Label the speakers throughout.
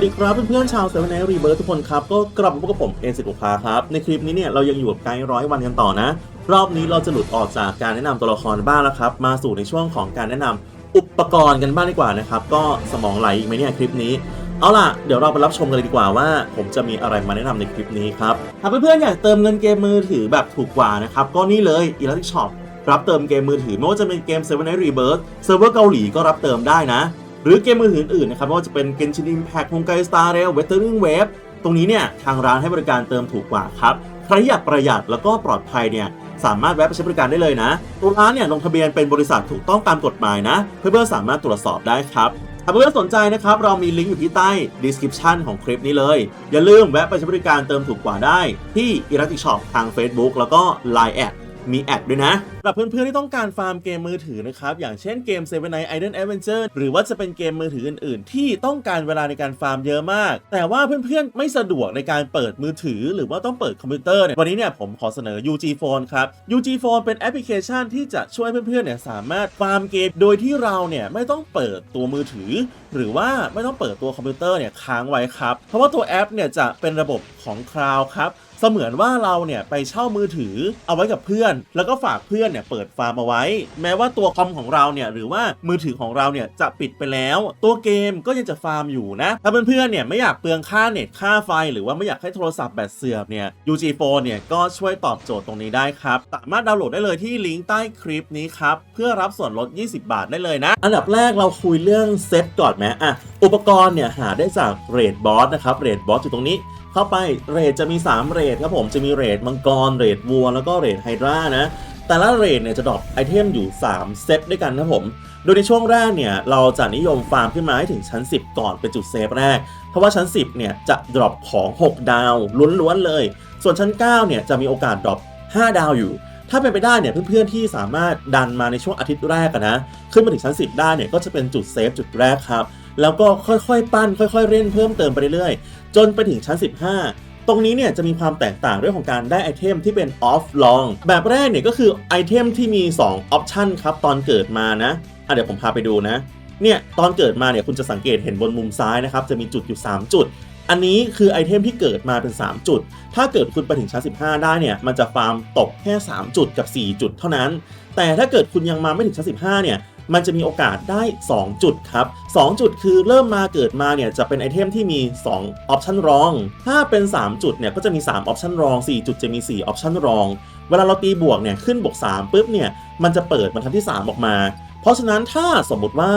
Speaker 1: วัสดีครับเพื่อนๆชาวเซเว่นไนรีเบิร์ทุกคนครับ ก็กลับมาพบกับผมเอ็นสิบุคาครับ ในคลิปนี้เนี่ยเรายังอยู่กับไกด์ร้อยวันกันต่อนะ รอบนี้เราจะหลุดออกจากการแนะนำตัวละครบ้างแล้วครับ มาสู่ในช่วงของการแนะนำอุปกรณ์กันบ้างดีกว่านะครับ ก็สมองไหลอีกไหมเนี่ยคลิปนี้ เอาล่ะ เดี๋ยวเราไปรับชมกันเลยดีกว่าว่า ผมจะมีอะไรมาแนะนำในคลิปนี้ครับถ้าเพื่อนๆอยากเติมเงินเกมมือถือแบบถูกกว่านะครับก็นี่เลย Elastic Shop รับเติมเกมมือถือไม่ว่าจะเป็นเกม Seven Nights Rebirth เซิร์ฟเวอร์เกาหลีก็รับเติมได้นะ หรือเกมมือถืออื่นนะครับไม่ว่าจะเป็น Genshin Impact ฮงไกสตาร์เรลเวทเทอร์ริงเวฟตรงนี้เนี่ยทางร้านให้บริการเติมถูกกว่าครับใครอยากประหยัดแล้วก็ปลอดภัยเนี่ยสามารถแวะไปใช้บริการได้เลยนะตัวร้านเนี่ยลงทะเบียนเป็นบริษัทถูกต้องตามกฎหมายนะ เพื่อนๆสามารถตรวจสอบได้ครับถ้าเพื่อนสนใจนะครับ เรามีลิงก์อยู่ที่ใต้ description ของคลิปนี้เลย อย่าลืมแวะไปใช้บริการเติมถูกกว่าได้ ที่ e l a s t i c Shop ทาง Facebook แล้วก็ Line แอด มีแอดด้วยนะสำหรับเพื่อนๆที่ต้องการฟาร์มเกมมือถือนะครับ อย่างเช่นเกม Seven Nights Idle Adventure หรือว่าจะเป็นเกมมือถืออื่นๆ ที่ต้องการเวลาในการฟาร์มเยอะมาก แต่ว่าเพื่อนๆไม่สะดวกในการเปิดมือถือ หรือว่าต้องเปิดคอมพิวเตอร์เนี่ยวันนี้เนี่ยผมขอเสนอ UG Phone ครับ UG Phone เป็นแอปพลิเคชันที่จะช่วยเพื่อนๆเนี่ยสามารถฟาร์มเกมโดยที่เราเนี่ยไม่ต้องเปิดตัวมือถือ หรือว่าไม่ต้องเปิดตัวคอมพิวเตอร์เนี่ยค้างไว้ครับเพราะว่าตัวแอปเนี่ยจะเป็นระบบของคลาวครับ เสมือนว่าเราเนี่ยไปเช่ามือถือเอาไว้กับเพื่อน แล้วก็ฝากเพื่อนเนี่ยเปิดฟาร์มเอาไว้ แม้ว่าตัวคอมของเราเนี่ยหรือว่ามือถือของเราเนี่ยจะปิดไปแล้ว ตัวเกมก็ยังจะฟาร์มอยู่นะ ถ้าเพื่อนๆเนี่ยไม่อยากเปลืองค่าเน็ตค่าไฟ หรือว่าไม่อยากให้โทรศัพท์แบตเสื่อมเนี่ย UG Phone เนี่ยก็ช่วยตอบโจทย์ตรงนี้ได้ครับ สามารถดาวน์โหลดได้เลยที่ลิงก์ใต้คลิปนี้ครับ เพื่อรับส่วนลด 20 บาทได้เลยนะ อันดับแรกเราคุยเรื่องเซตก่อนไหมอะอุปกรณ์เนี่ยหาได้จากเรดบอสนะครับเรดบอสอยู่ตรงนี้ เข้าไปเรทจะมี 3 เรทครับผมจะมีเรทมังกรเรทวัว แล้วก็เรทไฮดรานะ แต่ละเรทเนี่ยจะดรอปไอเทมอยู่ 3 เซตด้วยกันครับผม โดยในช่วงแรกเนี่ยเราจะนิยมฟาร์มขึ้นมาให้ถึงชั้น 10 ก่อนเป็นจุดเซฟแรก เพราะว่าชั้น 10เนี่ยจะดรอปของ 6 ดาวล้วนๆเลย ส่วนชั้น 9เนี่ยจะมีโอกาสดรอป5 ดาวอยู่ถ้าเป็นไปได้เนี่ยเพื่อนๆที่สามารถดันมาในช่วงอาทิตย์แรกนะขึ้นมาถึงชั้น 10 ได้เนี่ยก็จะเป็นจุดเซฟจุดแรกครับ แล้วก็ค่อยๆ ปั้นค่อย ๆ เล่นเพิ่มเติมไปเรื่อยๆ จนไปถึงชั้น 15 ตรงนี้เนี่ยจะมีความแตกต่างเรื่องของการได้ไอเทมที่เป็น off long แบบแรกเนี่ยก็คือไอเทมที่มี 2 ออปชันครับตอนเกิดมานะอะเดี๋ยวผมพาไปดูนะ เนี่ยตอนเกิดมาเนี่ยคุณจะสังเกตเห็นบนมุมซ้ายนะครับจะมีจุดอยู่ 3 จุดอันนี้คือไอเทมที่เกิดมาเป็น 3 จุด ถ้าเกิดคุณไปถึงชั้น 15 ได้เนี่ย มันจะฟาร์มตกแค่ 3 จุดกับ 4 จุดเท่านั้น แต่ถ้าเกิดคุณยังมาไม่ถึงชั้น 15 เนี่ย มันจะมีโอกาสได้ 2 จุดครับ 2 จุดคือเริ่มมาเกิดมาเนี่ยจะเป็นไอเทมที่มี 2 ออปชันรอง ถ้าเป็น 3 จุดเนี่ยก็จะมี 3 ออปชันรอง 4 จุดจะมี 4 ออปชันรอง เวลาเราตีบวกเนี่ยขึ้นบวก3ปุ๊บเนี่ยมันจะเปิดบรรทัดที่ 3 ออกมา เพราะฉะนั้นถ้าสมมติว่า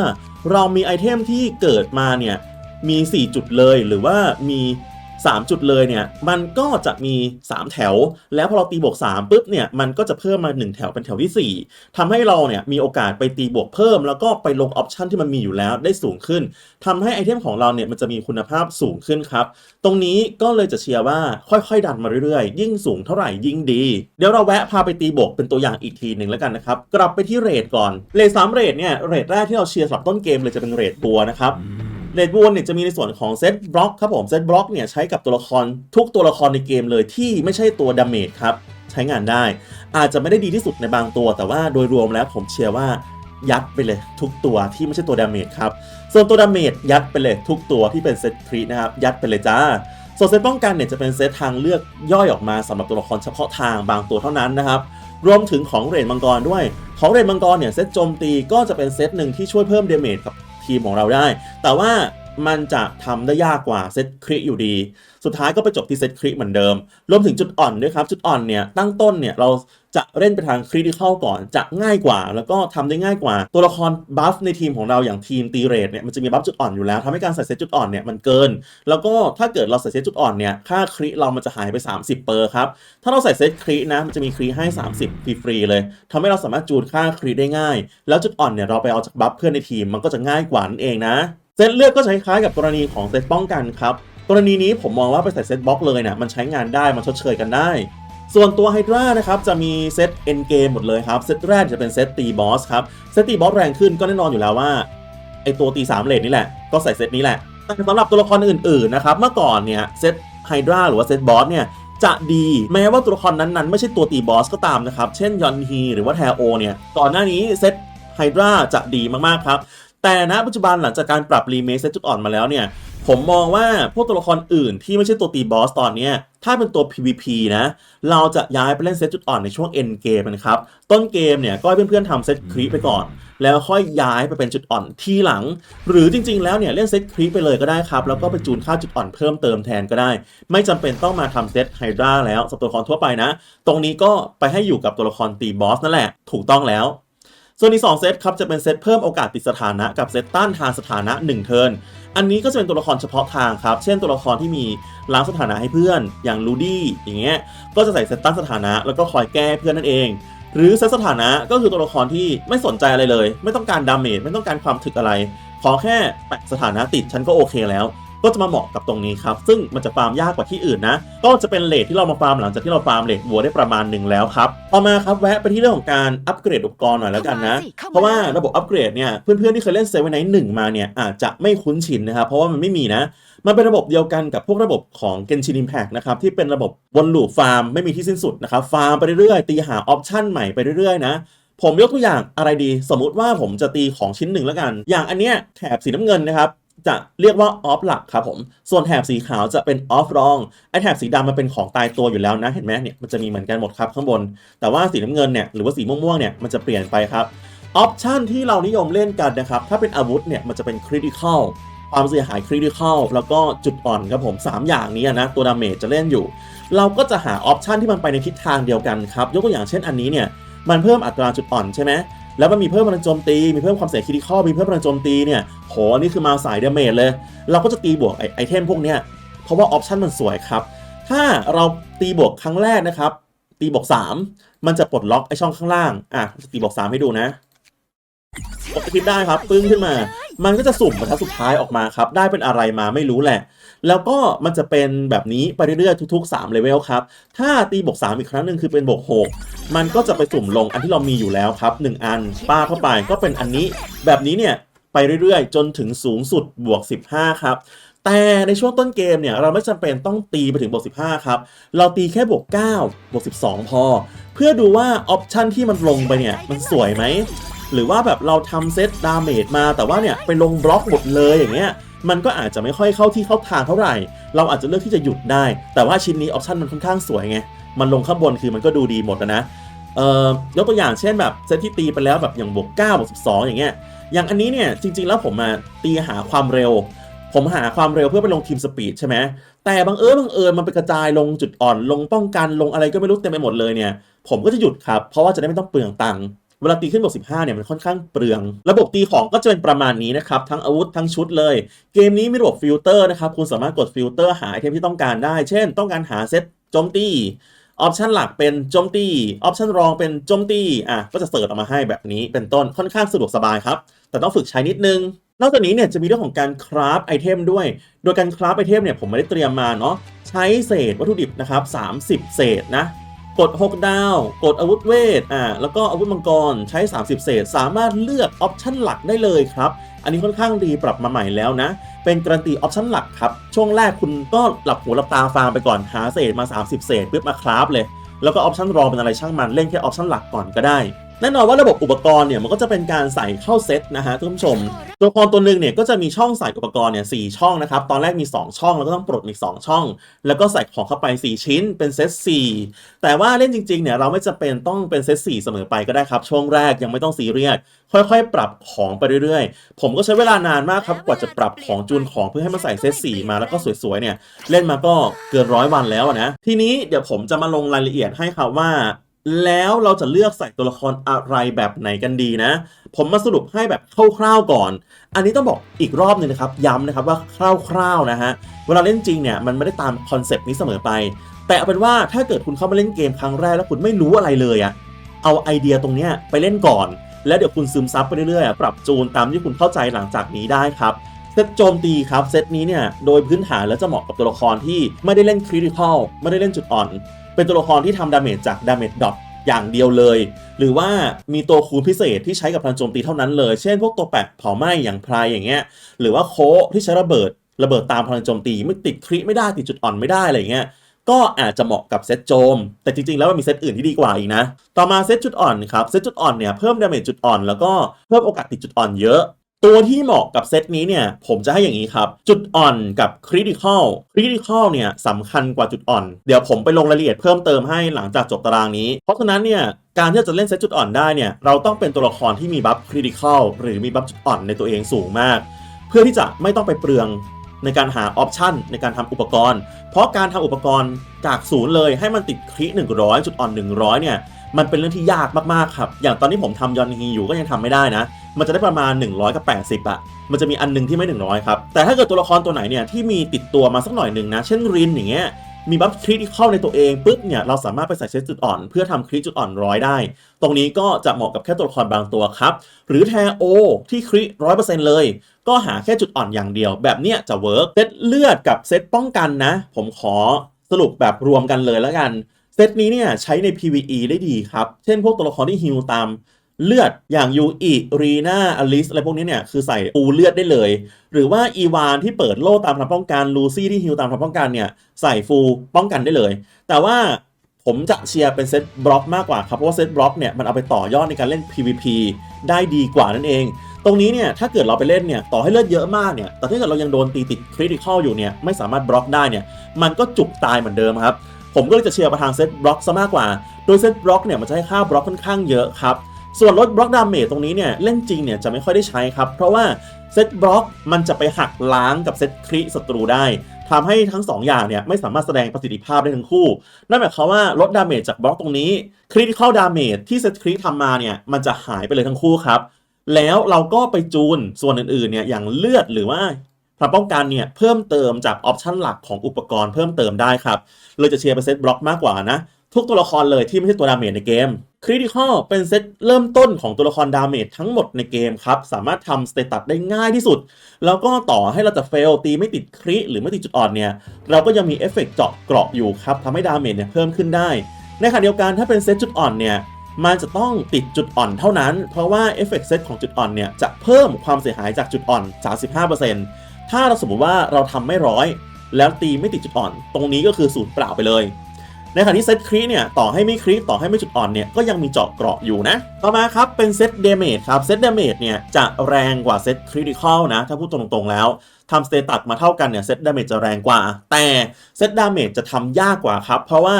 Speaker 1: เรามีไอเทมที่เกิดมาเนี่ยมี 4 จุดเลยหรือว่ามี 3 จุดเลยเนี่ยมันก็จะมี 3 แถว แล้วพอเราตีบวก3ปุ๊บเนี่ยมันก็จะเพิ่มมา 1 แถวเป็นแถวที่ 4ทำให้เราเนี่ยมีโอกาสไปตีบวกเพิ่ม แล้วก็ไปลงออปชันที่มันมีอยู่แล้วได้สูงขึ้นทำให้ไอเทมของเราเนี่ยมันจะมีคุณภาพสูงขึ้นครับตรงนี้ก็เลยจะเชียร์ว่าค่อยๆ ดันมาเรื่อยๆ ยิ่งสูงเท่าไหร่ยิ่งดี เดี๋ยวเราแวะพาไปตีบวกเป็นตัวอย่างอีกทีหนึ่งแล้วกันนะครับกลับไปที่เรทก่อนเรทสามเรทเนี่ยเรทแรกที่เราเชียร์สำหรับต้นเกมเลยจะเป็นเรทบัวนะครับ เรดบูนเนี่ยจะมีในส่วนของเซตบล็อกครับผมเซตบล็อกเนี่ยใช้กับตัวละครทุกตัวละครในเกมเลยที่ไม่ใช่ตัวดาเมจครับใช้งานได้ อาจจะไม่ได้ดีที่สุดในบางตัว แต่ว่าโดยรวมแล้วผมเชื่อว่ายัดไปเลยทุกตัวที่ไม่ใช่ตัวดาเมจครับ ส่วนตัวดาเมจยัดไปเลยทุกตัวที่เป็นเซตครีนะครับ ยัดไปเลยจ้า ส่วนเซตป้องกันเนี่ยจะเป็นเซตทางเลือกย่อยออกมาสำหรับตัวละครเฉพาะทางบางตัวเท่านั้นนะครับ รวมถึงของเรนมังกรด้วย ของเรนมังกรเนี่ยเซตโจมตีก็จะเป็นเซตหนึ่งที่ช่วยเพิ่มเดเมจกับ ทีมของเราได้ แต่ว่า มันจะทำได้ยากกว่าเซตคริอยู่ดี สุดท้ายก็ไปจบที่เซตคริเหมือนเดิม รวมถึงจุดอ่อนด้วยครับ จุดอ่อนเนี่ยตั้งต้นเนี่ยเราจะเล่นไปทางคริที่เข้าก่อนจะง่ายกว่า แล้วก็ทำได้ง่ายกว่า ตัวละครบัฟในทีมของเราอย่างทีมตีเรทเนี่ยมันจะมีบัฟจุดอ่อนอยู่แล้วทำให้การใส่เซตจุดอ่อนเนี่ยมันเกิน แล้วก็ถ้าเกิดเราใส่เซตจุดอ่อนเนี่ยค่าคริเรามันจะหายไป 30 เปอร์ครับ ถ้าเราใส่เซตครินะมันจะมีคริให้ 30 ฟรีๆเลยทำให้เราสามารถจูนค่าคริได้ง่าย แล้วจุดอ่อนเนี่ยเราไปเอาจากบัฟเพื่อนในทีมมันก็จะง่ายกว่านั่นเองนะ เซตเลือดก็จะคล้ายๆกับกรณีของเซตป้องกันครับ กรณีนี้ผมมองว่าไปใส่เซตบล็อกเลยเนี่ยมันใช้งานได้มันชดเชยกันได้ ส่วนตัวไฮดรานะครับจะมีเซตเอ็นเกมหมดเลยครับ เซตแรกจะเป็นเซตตีบอสครับ เซตตีบอสแรงขึ้นก็แน่นอนอยู่แล้วว่าไอตัวตีสามเลนนี่แหละก็ใส่เซตนี้แหละแต่สำหรับตัวละครอื่นๆนะครับเมื่อก่อนเนี่ยเซตไฮดราหรือว่าเซตบอสเนี่ยจะดีแม้ว่าตัวละครนั้นๆไม่ใช่ตัวตีบอสก็ตามนะครับ เช่นยอนฮีหรือว่าแทโอเนี่ยก่อนหน้านี้เซตไฮดราจะดีมากๆครับ แต่ณปัจจุบันหลังจากการปรับรีเมคเซตจุดอ่อนมาแล้วเนี่ยผมมองว่าพวกตัวละครอื่นที่ไม่ใช่ตัวตีบอสตอนเนี้ยถ้าเป็นตัว PVP นะ เราจะย้ายไปเล่นเซตจุดอ่อนในช่วง end game นะครับ ต้นเกมเนี่ยก็ให้เพื่อนๆทำเซตครีปไปก่อน แล้วค่อยย้ายไปเป็นจุดอ่อนทีหลัง หรือจริงๆแล้วเนี่ยเล่นเซตครีปไปเลยก็ได้ครับ แล้วก็ไปจูนค่าจุดอ่อนเพิ่มเติมแทนก็ได้ ไม่จำเป็นต้องมาทำเซตไฮดราแล้วสำหรับตัวละครทั่วไปนะ ตรงนี้ก็ไปให้อยู่กับตัวละครตีบอสนั่นแหละ ถูกต้องแล้ว ส่วนอีก2เซตครับจะเป็นเซตเพิ่มโอกาสติดสถานะกับเซตต้านทานสถานะ 1 เทิร์น อันนี้ก็จะเป็นตัวละครเฉพาะทางครับ เช่นตัวละครที่มีล้างสถานะให้เพื่อน อย่างลูดี้อย่างเงี้ย ก็จะใส่เซตต้านสถานะแล้วก็คอยแก้เพื่อนนั่นเอง หรือเซตสถานะก็คือตัวละครที่ไม่สนใจอะไรเลย ไม่ต้องการดาเมจไม่ต้องการความถึกอะไร ขอแค่แปะสถานะติดฉันก็โอเคแล้ว ก็จะมาเหมาะกับตรงนี้ครับ ซึ่งมันจะฟาร์มยากกว่าที่อื่นนะ ก็จะเป็นเลทที่เรามาฟาร์มหลังจากที่เราฟาร์มเลทวัวได้ประมาณหนึ่งแล้วครับต่อมาครับแวะไปที่เรื่องของการอัปเกรดอุปกรณ์หน่อยแล้วกันนะ
Speaker 2: เข้ามาสิเข้ามา
Speaker 1: เพราะว่าระบบอัปเกรดเนี่ยเพื่อนๆที่เคยเล่นเซเว่นไนท์หนึ่งมาเนี่ยอาจจะไม่คุ้นชินนะครับเพราะว่ามันไม่มีนะมันเป็นระบบเดียวกันกับพวกระบบของ Genshin Impact นะครับที่เป็นระบบวนลูปฟาร์มไม่มีที่สิ้นสุดนะครับฟาร์มไปเรื่อยๆตีหาออปชั่นใหม่ไปเรื่อยๆนะผมยกตัวอย่างอะไรดี สมมุติว่าผมจะตีของชิ้นหนึ่งแล้วกัน อย่างอันเนี้ยแถบสีน้ำเงินนะครับ จะเรียกว่าออฟหลักครับผม ส่วนแถบสีขาวจะเป็นออฟรอง ไอแถบสีดำมันเป็นของตายตัวอยู่แล้วนะ เห็นไหมเนี่ย มันจะมีเหมือนกันหมดครับข้างบน แต่ว่าสีน้ำเงินเนี่ย หรือว่าสีม่วงๆเนี่ย มันจะเปลี่ยนไปครับ ออปชันที่เรานิยมเล่นกันนะครับ ถ้าเป็นอาวุธเนี่ย มันจะเป็นคริติคอลความเสียหายคริติคอลแล้วก็จุดอ่อนครับผม 3 อย่างนี้นะ ตัวดาเมจจะเล่นอยู่ เราก็จะหาออปชันที่มันไปในทิศทางเดียวกันครับ ยกตัวอย่างเช่นอันนี้เนี่ย มันเพิ่มอัตราจุดอ่อนใช่ไหม แล้วมันมีเพิ่มพลังโจมตี มีเพิ่มความเสียคริติคอลมีเพิ่มพลังโจมตีเนี่ยโหอันนี่คือมาสายเดเมจเลย เราก็จะตีบวกไอไอเทมพวกเนี้ยเพราะว่าออปชันมันสวยครับ ถ้าเราตีบวกครั้งแรกนะครับ ตีบวก 3 มันจะปลดล็อกไอช่องข้างล่างอะจะตีบวก 3 ให้ดูนะกดสกิปได้ครับ ปึ้งขึ้นมา มันก็จะสุ่มบรรทัดสุดท้ายออกมาครับ ได้เป็นอะไรมาไม่รู้แหละ แล้วก็มันจะเป็นแบบนี้ไปเรื่อยๆทุกๆ3เลเวลครับ ถ้าตีบวก3อีกครั้งหนึ่งคือเป็นบวก6มันก็จะไปสุ่มลงอันที่เรามีอยู่แล้วครับ1อันป้าเข้าไปก็เป็นอันนี้ แบบนี้เนี่ยไปเรื่อยๆ จนถึงสูงสุดบวก 15 ครับ แต่ในช่วงต้นเกมเนี่ยเราไม่จำเป็นต้องตีไปถึงบวก 15 ครับ เราตีแค่บวก 9 บวก 12 พอ เพื่อดูว่าออปชันที่มันลงไปเนี่ยมันสวยไหม หรือว่าแบบเราทำเซตดาเมจมาแต่ว่าเนี่ยไปลงบล็อกหมดเลยอย่างเงี้ย มันก็อาจจะไม่ค่อยเข้าที่เข้าทางเท่าไหร่ เราอาจจะเลือกที่จะหยุดได้ แต่ว่าชิ้นนี้ออปชันมันค่อนข้างสวยไง มันลงข้างบนคือมันก็ดูดีหมดนะเอ่อยกตัวอย่างเช่นแบบเซตที่ตีไปแล้วแบบอย่างบวก9บวก12 อย่างเงี้ย อย่างอันนี้เนี่ยจริง ๆ แล้วผมมาตีหาความเร็ว ผมหาความเร็วเพื่อไปลงทีมสปีดใช่ไหมแต่บังเอิญบังเอิญมันไปกระจายลงจุดอ่อนลงป้องกันลงอะไรก็ไม่รู้เต็มไปหมดเลยเนี่ย ผมก็จะหยุดครับ เพราะว่าจะได้ไม่ต้องเปลืองตังค์ เวลาตีขึ้นบวก15เนี่ยมันค่อนข้างเปลือง ระบบตีของก็จะเป็นประมาณนี้นะครับ ทั้งอาวุธทั้งชุดเลย เกมนี้มีระบบฟิลเตอร์นะครับ คุณสามารถกดฟิลเตอร์หาไอเทมที่ต้องการได้ เช่น ต้องการหาเซตโจมตีออปชันหลักเป็นโจมตีออปชันรองเป็นโจมตีอะก็จะเสิร์ชออกมาให้แบบนี้เป็นต้นค่อนข้างสะดวกสบายครับ แต่ต้องฝึกใช้นิดนึง นอกจากนี้เนี่ยจะมีเรื่องของการคราฟไอเทมด้วย โดยการคราฟไอเทมเนี่ยผมไม่ได้เตรียมมาเนาะใช้เศษวัตถุดิบนะครับ30 เศษนะ กด 6 ดาว กดอาวุธเวทอ่าแล้วก็อาวุธมังกรใช้ 30 เศษ สามารถเลือกออปชันหลักได้เลยครับ อันนี้ค่อนข้างดีปรับมาใหม่แล้วนะ เป็นการันตีออปชันหลักครับ ช่วงแรกคุณก็หลับหูหลับตาฟาร์มไปก่อนหาเศษมา 30 เศษปุ๊บมาคราฟเลย แล้วก็ออปชันรองเป็นอะไรช่างมันเล่นแค่ออปชันหลักก่อนก็ได้ แน่นอนว่าระบบอุปกรณ์เนี่ยมันก็จะเป็นการใส่เข้าเซตนะฮะท่านผู้ชม ตัวละครตัวหนึ่งเนี่ยก็จะมีช่องใส่อุปกรณ์เนี่ยสช่องนะครับ ตอนแรกมี 2 ช่องแล้วก็ต้องปลดอีก2ช่อง แล้วก็ใส่ของเข้าไป 4 ชิ้นเป็นเซต4แต่ว่าเล่นจริงๆเนี่ยเราไม่จำเป็นต้องเป็นเซต4เสมอไปก็ได้ครับ ช่วงแรกยังไม่ต้องซีเรียสค่อยๆ ปรับของไปเรื่อยๆ ผมก็ใช้เวลานานมากครับกว่าจะปรับของจูนของเพื่อให้มาใส่เซต4มาแล้วก็สวยๆเนี่ยเล่นมาก็เกินร้อยวันแล้วนะ ทีนี้เดี๋ยวผมจะมาลงรายละเอียดให้ครับว่า แล้วเราจะเลือกใส่ตัวละครอะไรแบบไหนกันดีนะ ผมมาสรุปให้แบบคร่าวๆก่อน อันนี้ต้องบอกอีกรอบหนึงนะครับ ย้ำนะครับว่าคร่าวๆนะฮะ เวลาเล่นจริงเนี่ยมันไม่ได้ตามคอนเซปต์นี้เสมอไป แต่เอาเป็นว่าถ้าเกิดคุณเข้ามาเล่นเกมครั้งแรกแล้วคุณไม่รู้อะไรเลยอะเอาไอเดียตรงเนี้ยไปเล่นก่อน แล้วเดี๋ยวคุณซึมซับไปเรื่อยๆ ปรับจูนตามที่คุณเข้าใจหลังจากนี้ได้ครับเซตโจมตีครับเซตนี้เนี่ยโดยพื้นฐานแล้วจะเหมาะกับตัวละครที่ไม่ได้เล่นคริติคอลไม่ได้เล่นจุดอ่อน เป็นตัวละครที่ทำดาเมจจากดาเมจดอทอย่างเดียวเลย หรือว่ามีตัวคูณพิเศษที่ใช้กับพลังโจมตีเท่านั้นเลย เช่น พวกตัวแปะเผาไหม้อย่างพรายอย่างเงี้ย หรือว่าโคที่ใช้ระเบิดระเบิดตามพลังโจมตีไม่ติดคริไม่ได้ติดจุดอ่อนไม่ได้อะไรเงี้ยก็อาจจะเหมาะกับเซตโจม แต่จริงๆ แล้วมันมีเซตอื่นที่ดีกว่าอีกนะ ต่อมาเซตจุดอ่อนครับ เซตจุดอ่อนเนี่ยเพิ่มดาเมจจุดอ่อนแล้วก็เพิ่มโอกาสติดจุดอ่อนเยอะ ตัวที่เหมาะกับเซตนี้เนี่ยผมจะให้อย่างนี้ครับ จุดอ่อนกับคริติคอลคริติคอลเนี่ยสำคัญกว่าจุดอ่อน เดี๋ยวผมไปลงรายละเอียดเพิ่มเติมให้หลังจากจบตารางนี้ เพราะฉะนั้นเนี่ยการที่จะเล่นเซตจุดอ่อนได้เนี่ยเราต้องเป็นตัวละครที่มีบัฟคริติคอลหรือมีบัฟจุดอ่อนในตัวเองสูงมาก เพื่อที่จะไม่ต้องไปเปลืองในการหาออปชันในการทำอุปกรณ์ เพราะการทำอุปกรณ์จากศูนย์เลยให้มันติดคริ100จุดอ่อน100เนี่ย มันเป็นเรื่องที่ยากมากๆครับ อย่างตอนนี้ผมทำยอนฮีอยู่ก็ยังทำไม่ได้นะ มันจะได้ประมาณ 100กับ80อะมันจะมีอันหนึงที่ไม่ 100 ครับ แต่ถ้าเกิดตัวละครตัวไหนเนี่ยที่มีติดตัวมาสักหน่อยหนึ่งนะ เช่นรินอย่างเงี้ย มีบัฟคริที่เข้าในตัวเองปุ๊บเนี่ยเราสามารถไปใส่เซตจุดอ่อน เพื่อทำคริจุดอ่อนร้อยได้ ตรงนี้ก็จะเหมาะกับแค่ตัวละครบางตัวครับ หรือแทโอที่คริร้อยเปอร์เซ็นต์เลย ก็หาแค่จุดอ่อนอย่างเดียว แบบเนี้ยจะเวิร์กเซตเลือดกับเซตป้องกันนะ ผมขอสรุปแบบรวมกันเลยแล้วกัน เซตนี้เนี่ยใช้ใน PVE ได้ดีครับ เช่นพวกตัวละครที่ฮิลตามเลือดอย่างยูอิรีนาอลิสอะไรพวกนี้เนี่ยคือใส่ปูเลือดได้เลย หรือว่าอีวานที่เปิดโล่ตามพลังป้องกันลูซี่ที่ฮิลตามพลังป้องกันเนี่ยใส่ฟูป้องกันได้เลย แต่ว่าผมจะเชียร์เป็นเซตบล็อกมากกว่าครับ เพราะว่าเซตบล็อกเนี่ยมันเอาไปต่อยอดในการเล่น PVP ได้ดีกว่านั่นเอง ตรงนี้เนี่ยถ้าเกิดเราไปเล่นเนี่ยต่อให้เลือดเยอะมากเนี่ยแต่ถ้าเกิดเรายังโดนตีติดคริติคอลอยู่เนี่ยไม่สามารถบล็อกได้เนี่ยมันก็จุกตายเหมือนเดิมครับ ผมก็เลยจะเชียร์ไปทางเซตบล็อกซะมากกว่า โดยเซตบล็อกเนี่ยมันจะให้ค่าบล็อกค่อนข้างเยอะครับส่วนลดบล็อกดาเมจตรงนี้เนี่ยเล่นจริงเนี่ยจะไม่ค่อยได้ใช้ครับ เพราะว่าเซตบล็อกมันจะไปหักล้างกับเซตคริศัตรูได้ทำให้ทั้ง 2 อย่างเนี่ยไม่สามารถแสดงประสิทธิภาพได้ทั้งคู่ นั่นหมายความว่าลดดาเมจจากบล็อกตรงนี้คริติคอลดาเมจที่เซตคริทำมาเนี่ยมันจะหายไปเลยทั้งคู่ครับ แล้วเราก็ไปจูนส่วนอื่นๆเนี่ยอย่างเลือดหรือว่า พลังป้องกันเนี่ยเพิ่มเติมจากออปชันหลักของอุปกรณ์เพิ่มเติมได้ครับ เลยจะเชียร์เป็นเซตบล็อกมากกว่านะ ทุกตัวละครเลยที่ไม่ใช่ตัวดาเมจในเกมคริติคอลเป็นเซตเริ่มต้นของตัวละครดาเมจทั้งหมดในเกมครับ สามารถทำสเตตัสได้ง่ายที่สุด แล้วก็ต่อให้เราจะเฟลตีไม่ติดคริหรือไม่ติดจุดอ่อนเนี่ย เราก็ยังมีเอฟเฟกต์เจาะเกราะอยู่ครับทำให้ดาเมจเนี่ยเพิ่มขึ้นได้ ในขณะเดียวกันถ้าเป็นเซตจุดอ่อนเนี่ยมันจะต้องติดจุดอ่อนเท่านั้น เพราะว่าเอฟเฟกต์เซตของจุดอ่อนเนี่ยจะเพิ่มความเสียหายจากจุดอ่อน 35% ถ้าเราสมมติว่าเราทำไม่ร้อย แล้วตีไม่ติดจุดอ่อน ตรงนี้ก็คือสูญเปล่าไปเลย ในขณะที่เซตครีเนี่ยต่อให้ไม่ครีต่อให้ไม่จุดอ่อนเนี่ยก็ยังมีเจาะเกราะอยู่นะ ต่อมาครับเป็นเซตเดเมจครับเซตเดเมจเนี่ยจะแรงกว่าเซตคริติคอลนะ ถ้าพูดตรงๆแล้วทำสเตตัสมาเท่ากันเนี่ยเซตดาเมจจะแรงกว่า แต่เซตดาเมจจะทำยากกว่าครับ เพราะว่า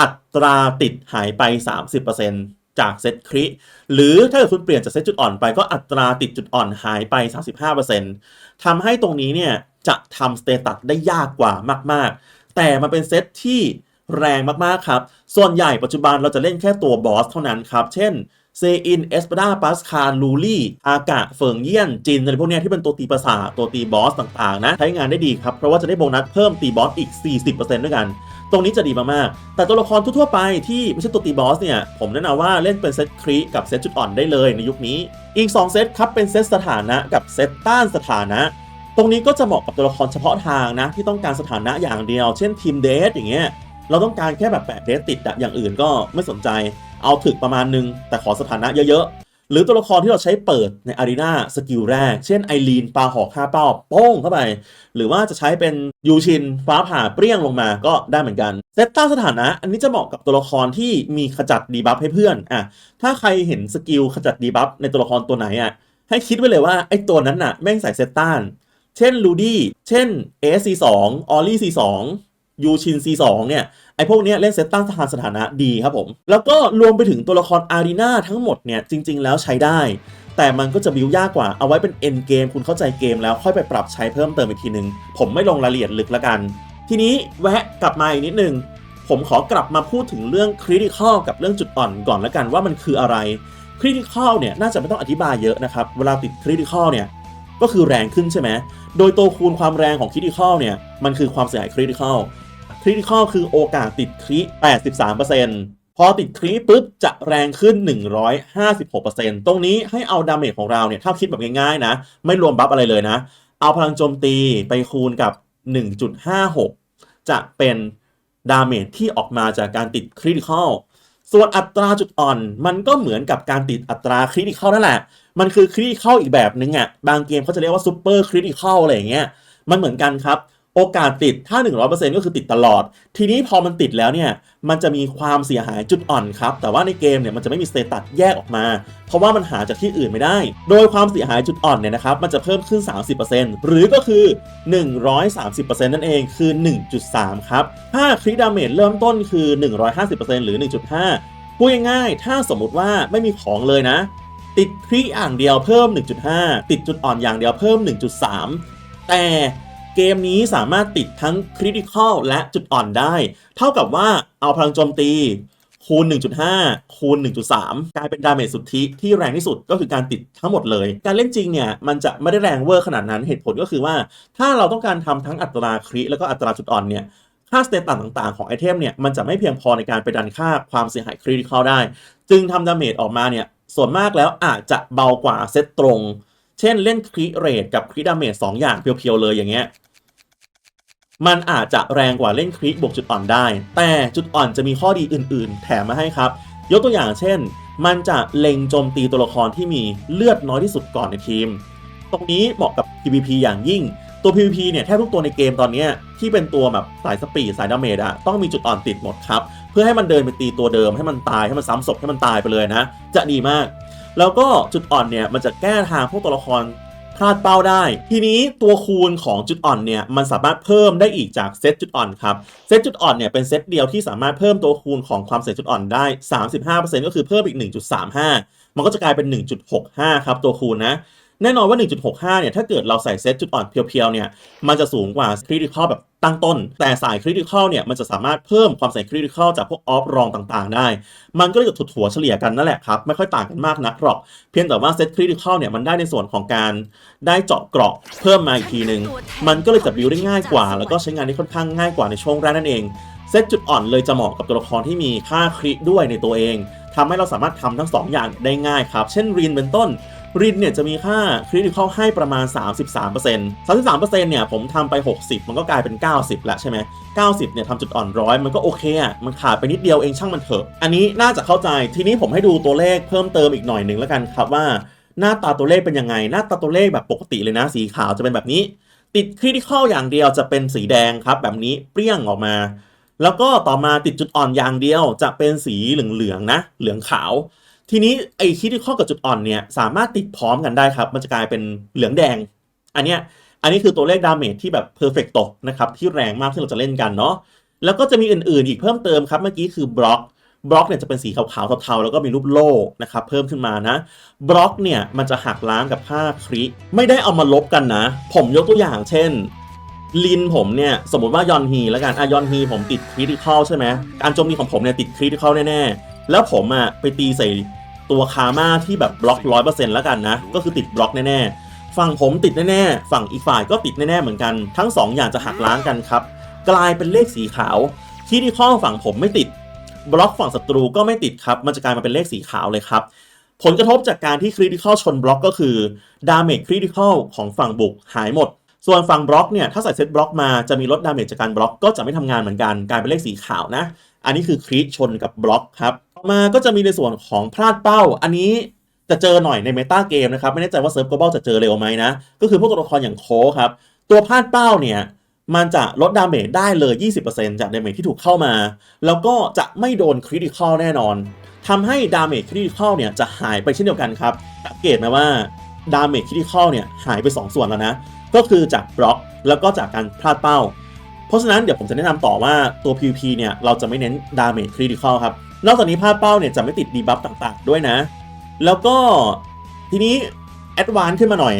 Speaker 1: อัตราติดหายไป 30%จากเซตคริหรือถ้าเกิดคุณเปลี่ยนจากเซตจุดอ่อนไปก็อัตราติดจุดอ่อนหายไป 35% ทำให้ตรงนี้เนี่ยจะทำสเตตัสได้ยากกว่ามาก ๆ แต่มันเป็นเซตที่แรงมาก ๆ ครับ ส่วนใหญ่ปัจจุบันเราจะเล่นแค่ตัวบอสเท่านั้นครับ เช่น เซอิน เอสปาดาปัสคาลูลี่ อากะ เฟิงเยี่ยน จินอะไรพวกเนี้ยที่เป็นตัวตีประสาตัวตีบอสต่างๆนะ ใช้งานได้ดีครับ เพราะว่าจะได้โบนัสเพิ่มตีบอสอีก 40%ด้วยกัน ตรงนี้จะดีมากๆ แต่ตัวละครทั่วๆไปที่ไม่ใช่ตัวตีบอสเนี่ย ผมแนะนำว่าเล่นเป็นเซตครีกับเซตจุดอ่อนได้เลยในยุคนี้ อีก 2 เซตครับเป็นเซตสถานะกับเซตต้านสถานะตรงนี้ก็จะเหมาะกับตัวละครเฉพาะทางนะ ที่ต้องการสถานะอย่างเดียว เช่นทีมเดทอย่างเงี้ยเราต้องการแค่แบบแปะเดทติดอะอย่างอื่นก็ไม่สนใจ เอาถึกประมาณนึง แต่ขอสถานะเยอะๆ หรือตัวละครที่เราใช้เปิดในอารีนาสกิลแรก เช่นไอรีนปลาหอกฆ่าเป้าโป้งเข้าไป หรือว่าจะใช้เป็นยูชินฟ้าผ่าเปรี้ยงลงมาก็ได้เหมือนกันเซตต้าสถานะ อันนี้จะเหมาะกับตัวละครที่มีขจัดดีบัฟให้เพื่อนอะถ้าใครเห็นสกิลขจัดดีบัฟในตัวละครตัวไหนอะให้คิดไว้เลยว่าไอ้ตัวนั้นน่ะแม่งใส่เซตต้านเช่นลูดี้เช่น ASC2 ออลลี่ C2 ยูชิน C2 เนี่ย ไอ้พวกเนี้ยเล่นเซตตั้งสถานสถานะดีครับผม แล้วก็รวมไปถึงตัวละครอารีนาทั้งหมดเนี่ยจริง ๆ แล้วใช้ได้ แต่มันก็จะบิวยากกว่าเอาไว้เป็นเอ็นเกมคุณเข้าใจเกมแล้วค่อยไปปรับใช้เพิ่มเติมอีกทีนึง ผมไม่ลงรายละเอียดลึกละกัน ทีนี้แวะกลับมาอีกนิดนึงผมขอกลับมาพูดถึงเรื่องคริติคอลกับเรื่องจุดอ่อนก่อนละกันว่ามันคืออะไรคริติคอลเนี่ยน่าจะไม่ต้องอธิบายเยอะนะครับ เวลาติดคริติคอลเนี่ยก็คือแรงขึ้นใช่ไหมโดยตัวคูณความแรงของคริติคอลเนี่ยมันคือความเสียหายคริติคอล ริติคอลคือโอกาสติดคริ83%พอติดคริปุ๊บจะแรงขึ้น 156%ตรงนี้ให้เอาดาเมจของเราเนี่ยถ้าคิดแบบง่ายๆนะ ไม่รวมบัฟอะไรเลยนะ เอาพลังโจมตีไปคูณกับ 1.56 จะเป็นดาเมจที่ออกมาจากการติดคริติคอลส่วนอัตราจุดอ่อนมันก็เหมือนกับการติดอัตราคริติคอลนั่นแหละ มันคือคริติคอลอีกแบบนึงอะ่ะ บางเกมเขาจะเรียกว่าซูเปอร์คริติคอลอะไรอย่างเงี้ย มันเหมือนกันครับ โอกาสติดถ้า 100%ก็คือติดตลอด ทีนี้พอมันติดแล้วเนี่ยมันจะมีความเสียหายจุดอ่อนครับ แต่ว่าในเกมเนี่ยมันจะไม่มีสเตตัสแยกออกมา เพราะว่ามันหาจากที่อื่นไม่ได้ โดยความเสียหายจุดอ่อนเนี่ยนะครับมันจะเพิ่มขึ้น 30%หรือก็คือ 130%นั่นเองคือ 1.3 ครับถ้าคริดาเมจเริ่มต้นคือ 150%หรือ 1.5พูดง่ายๆถ้าสมมุติว่าไม่มีของเลยนะ ติดคริอย่างเดียวเพิ่ม 1.5 ติดจุดอ่อนอย่างเดียวเพิ่ม 1.3 แต่ เกมนี้สามารถติดทั้งคริติคอลและจุดอ่อนได้ เท่ากับว่าเอาพลังโจมตีคูณ 1.5 คูณ 1.3 กลายเป็นดาเมจสุทธิที่แรงที่สุดก็คือการติดทั้งหมดเลย การเล่นจริงเนี่ย มันจะไม่ได้แรงเวอร์ขนาดนั้นเหตุผลก็คือว่า ถ้าเราต้องการทำทั้งอัตราคริแล้วก็อัตราจุดอ่อนเนี่ยค่าสเตตัสต่างๆ ของไอเทมเนี่ย มันจะไม่เพียงพอในการไปดันค่าความเสียหายคริติคอลได้ จึงทำดาเมจออกมาเนี่ย ส่วนมากแล้วอาจจะเบากว่าเซตตรง เช่นเล่นคริเรทกับคริดาเมจสองอย่างเพียวๆเลยอย่างเงี้ย มันอาจจะแรงกว่าเล่นคริบวกจุดอ่อนได้ แต่จุดอ่อนจะมีข้อดีอื่น ๆ แถมมาให้ครับ ยกตัวอย่างเช่น มันจะเล็งโจมตีตัวละครที่มีเลือดน้อยที่สุดก่อนในทีม ตรงนี้เหมาะกับ PVP อย่างยิ่งตัว PVP เนี่ยแทบทุกตัวในเกมตอนนี้ที่เป็นตัวแบบสายสปีดสายดาเมจอะต้องมีจุดอ่อนติดหมดครับ เพื่อให้มันเดินไปตีตัวเดิมให้มันตายให้มันซ้ำศพให้มันตายไปเลยนะ จะดีมาก แล้วก็จุดอ่อนเนี่ยมันจะแก้ทางพวกตัวละคร พลาดเป้าได้ ทีนี้ตัวคูณของจุดอ่อนเนี่ยมันสามารถเพิ่มได้อีกจากเซตจุดอ่อนครับเซตจุดอ่อนเนี่ยเป็นเซตเดียวที่สามารถเพิ่มตัวคูณของความเสี่ยงจุดอ่อนได้ 35%ก็คือเพิ่มอีก 1.35 มันก็จะกลายเป็น 1.65 ครับตัวคูณนะ แน่นอนว่า 1.65 เนี่ย ถ้าเกิดเราใส่เซตจุดอ่อนเพียวๆ เนี่ย มันจะสูงกว่าคริติคอลแบบตั้งต้น แต่สายคริติคอลเนี่ย มันจะสามารถเพิ่มความเสี่ยงคริติคอลจากพวกออฟรองต่างๆ ได้ มันก็เลยจะถดถัวเฉลี่ยกันนั่นแหละครับ ไม่ค่อยต่างกันมากนักหรอก เพียงแต่ว่าเซตคริติคอลเนี่ย มันได้ในส่วนของการได้เจาะเกราะเพิ่มมาอีกทีนึงมันก็เลยจะบิวได้ง่ายกว่า แล้วก็ใช้งานได้ค่อนข้างง่ายกว่าในช่วงแรกนั่นเอง เซตจุดอ่อนเลยจะเหมาะกับตัวละครที่มีค่าคริด้วยในตัวเองทำให้เราสามารถทำทั้งสองอย่างได้ง่ายครับ เช่นรีนเป็นต้น รินเนี่ยจะมีค่าคริติคอลให้ประมาณ 33% 33%เนี่ยผมทำไป 60 มันก็กลายเป็น 90 แล้วใช่ไหม90 เนี่ยทำจุดอ่อนร้อยมันก็โอเคอะมันขาดไปนิดเดียวเองช่างมันเถอะ อันนี้น่าจะเข้าใจทีนี้ผมให้ดูตัวเลขเพิ่มเติมอีกหน่อยหนึ่งแล้วกันครับว่า หน้าตาตัวเลขเป็นยังไง หน้าตาตัวเลขแบบปกติเลยนะสีขาวจะเป็นแบบนี้ ติดคริติคอลอย่างเดียวจะเป็นสีแดงครับ แบบนี้เปรี้ยงออกมาแล้วก็ต่อมาติดจุดอ่อนอย่างเดียวจะเป็นสีเหลืองๆนะ เหลืองขาว ทีนี้ไอ้คริติคอกับจุดอ่อนเนี่ยสามารถติดพร้อมกันได้ครับ มันจะกลายเป็นเหลืองแดง อันเนี้ยอันนี้คือตัวเลขดาเมจที่แบบเพอร์เฟกต์ตกนะครับที่แรงมากที่เราจะเล่นกันเนาะแล้วก็จะมีอื่นๆ อีกเพิ่มเติมครับเมื่อกี้คือบล็อกบล็อกเนี่ยจะเป็นสีขาวๆเทาๆแล้วก็มีรูปโล่นะครับเพิ่มขึ้นมานะบล็อกเนี่ยมันจะหักล้างกับค่าคริไม่ได้เอามาลบกันนะ ผมยกตัวอย่างเช่นลินผมเนี่ยสมมติว่ายอนฮีแล้วกันอายอนฮีผมติดคริติคอลใช่ไหมการโจมตีของผมเนี่ยติดคริติคอลแน่ๆแล้วผมอะไปตีใส่ ตัวคาม่าที่แบบบล็อกร้อยเปอร์เซ็นต์แล้วกันนะ ก็คือติดบล็อกแน่ๆ ฝั่งผมติดแน่ๆ ฝั่งอีกฝ่ายก็ติดแน่ๆเหมือนกัน ทั้งสองอย่างจะหักล้างกันครับ กลายเป็นเลขสีขาวคริติคอลฝั่งผมไม่ติด บล็อกฝั่งศัตรูก็ไม่ติดครับ มันจะกลายมาเป็นเลขสีขาวเลยครับ ผลกระทบจากการที่คริติคอลชนบล็อกก็คือดาเมจคริติคอลของฝั่งบุกหายหมด ส่วนฝั่งบล็อกเนี่ย ถ้าใส่เซตบล็อกมาจะมีลดดาเมจจากการบล็อกก็จะไม่ทำงานเหมือนกัน กลายเป็นเลขสีขาวนะ อันนี้คือคริชนกับบล็อกครับ ต่อมาก็จะมีในส่วนของพลาดเป้า อันนี้จะเจอหน่อยในเมตาเกมนะครับ ไม่แน่ใจว่าเซิร์ฟ global จะเจอเร็วไหมนะ ก็คือพวกตัวละครอย่างโคครับ ตัวพลาดเป้าเนี่ย มันจะลดดาเมจได้เลย 20%จากดาเมจที่ถูกเข้ามา แล้วก็จะไม่โดนคริติคอลแน่นอนทำให้ดาเมจคริติคอลเนี่ยจะหายไปเช่นเดียวกันครับ สังเกตไหมว่าดาเมจคริติคอลเนี่ยหายไป 2 ส่วนแล้วนะ ก็คือจากบล็อกแล้วก็จากการพลาดเป้า เพราะฉะนั้นเดี๋ยวผมจะแนะนำต่อว่าตัว PVP เนี่ยเราจะไม่เน้นดาเมจคริติคอลครับ นอกจากนี้พลาดเป้าเนี่ยจะไม่ติดดีบัฟต่างๆ ด้วยนะ แล้วก็ทีนี้แอดวานขึ้นมาหน่อย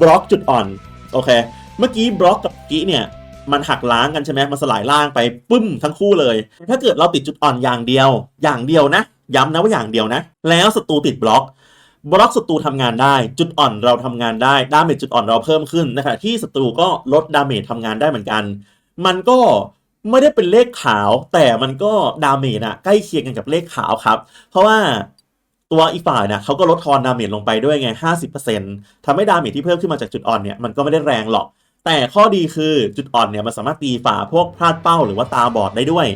Speaker 1: บล็อกจุดอ่อน โอเค เมื่อกี้บล็อกกับกี้เนี่ยมันหักล้างกันใช่ไหมมันสลายล่างไปปึ้มทั้งคู่เลย ถ้าเกิดเราติดจุดอ่อนอย่างเดียว อย่างเดียวนะ ย้ำนะว่าอย่างเดียวนะ แล้วศัตรูติดบล็อก บล็อกศัตรูทำงานได้ จุดอ่อนเราทำงานได้ดาเมจจุดอ่อนเราเพิ่มขึ้นนะคะที่ศัตรูก็ลดดาเมจทำงานได้เหมือนกัน มันก็ ไม่ได้เป็นเลขขาว แต่มันก็ดาเมจอะใกล้เคียงกันกับเลขขาวครับ เพราะว่าตัวอีกฝ่ายนะเขาก็ลดทอนดาเมจลงไปด้วยไง 50%ทำให้ดาเมจที่เพิ่มขึ้นมาจากจุดอ่อนเนี่ยมันก็ไม่ได้แรงหรอก แต่ข้อดีคือจุดอ่อนเนี่ยมันสามารถตีฝ่าพวกพลาดเป้าหรือว่าตาบอดได้ด้วย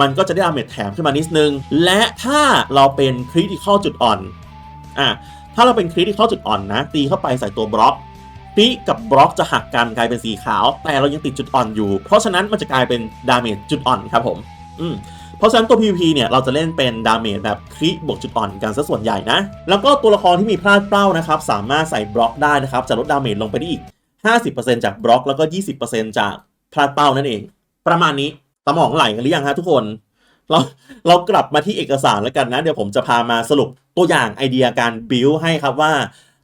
Speaker 1: มันก็จะได้ดาเมจแถมขึ้นมานิดนึง และถ้าเราเป็นคริติคอลจุดอ่อนอะถ้าเราเป็นคริติคอลจุดอ่อนนะ ตีเข้าไปใส่ตัวบล็อก คริกับบล็อกจะหักกันกลายเป็นสีขาว แต่เรายังติดจุดอ่อนอยู่ เพราะฉะนั้นมันจะกลายเป็นดาเมจจุดอ่อนครับผมอืมเพราะฉะนั้นตัว PVP เนี่ยเราจะเล่นเป็นดาเมจแบบคริบวกจุดอ่อนกันซะส่วนใหญ่นะ แล้วก็ตัวละครที่มีพลาดเป้านะครับ สามารถใส่บล็อกได้นะครับ จะลดดาเมจลงไปได้อีก 50%จากบล็อกแล้วก็ 20%จากพลาดเป้านั่นเอง ประมาณนี้สมองไหลกันหรือยังฮะทุกคนเราเรากลับมาที่เอกสารแล้วกันนะ เดี๋ยวผมจะพามาสรุปตัวอย่างไอเดียการบิวให้ครับว่า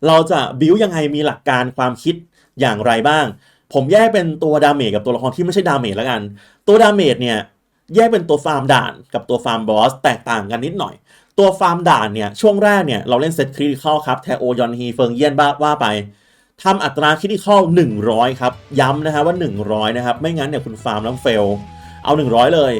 Speaker 1: เราจะบิวยังไงมีหลักการความคิดอย่างไรบ้าง ผมแยกเป็นตัวดาเมจกับตัวละครที่ไม่ใช่ดาเมจแล้วกัน ตัวดาเมจเนี่ยแยกเป็นตัวฟาร์มด่านกับตัวฟาร์มบอสแตกต่างกันนิดหน่อย ตัวฟาร์มด่านเนี่ยช่วงแรกเนี่ยเราเล่นเซตคริติคอลครับแทโอยอนฮีเฟิงเยียนบ้าว่าไปทำอัตราคริติคอล100 ครับ ย้ำนะฮะว่า 100 นะครับ ไม่งั้นเนี่ยคุณฟาร์มแล้วเฟล เอา 100 เลย